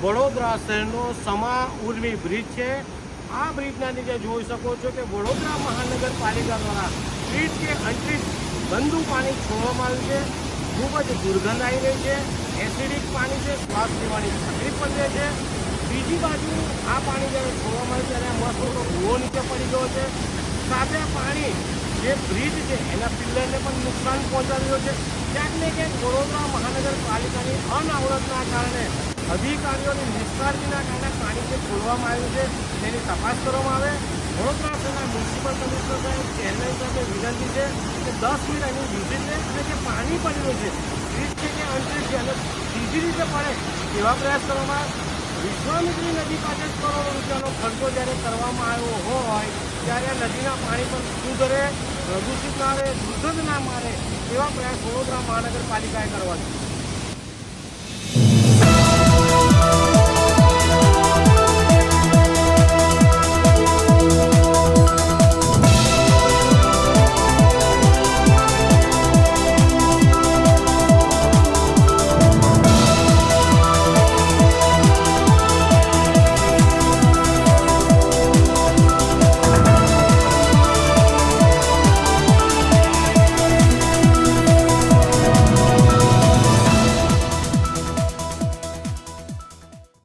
વડોદરા શહેરનો સમા ઉર્મી બ્રિજ છે. આ બ્રિજના નીચે જોઈ શકો છો કે વડોદરા મહાનગરપાલિકા દ્વારા બ્રિજ કે અંતરિત ગંદુ પાણી છોડવામાં આવ્યું છે. ખૂબ જ દુર્ગંધ આવી રહી છે. એસિડિક પાણી છે શ્વાસ લેવાની તકલીફ પણ છે. બીજી બાજુ આ પાણી જ્યારે છોડવામાં આવ્યું ત્યારે મસ્ત મોટો ભૂવો નીચે પડી ગયો છે. સાથે પાણી જે બ્રિજ છે, એના પિલ્લરને પણ નુકસાન પહોંચાડ્યું છે. ક્યાંક ને ક્યાંક વડોદરા મહાનગરપાલિકાની અનાવરતના કારણે અધિકારીઓની નિષ્કાળજીના કારણે પાણી જે છોડવામાં આવ્યું છે, તેની તપાસ કરવામાં આવે. વડોદરા શહેરના મ્યુનિસિપલ કમિશનર સાહેબ, ચેરમેન સાહેબને વિનંતી છે કે દસ મિનિટ એની વિઝિટ લે અને જે પાણી પડી રહ્યું છે ત્રીસ છે કે અંતરિત છે અને બીજી રીતે પડે એવા પ્રયાસ કરવામાં આવે. વિશ્વામિત્રી નદી પાસે કરોડો રૂપિયાનો ખર્ચો જ્યારે કરવામાં આવ્યો હોય, ત્યારે નદીના પાણી પણ શુદ્ધ રહે, પ્રદૂષિત ના રહે, દુર્ગંધ ના મારે એવા પ્રયાસ વડોદરા મહાનગરપાલિકાએ કરવા જોઈએ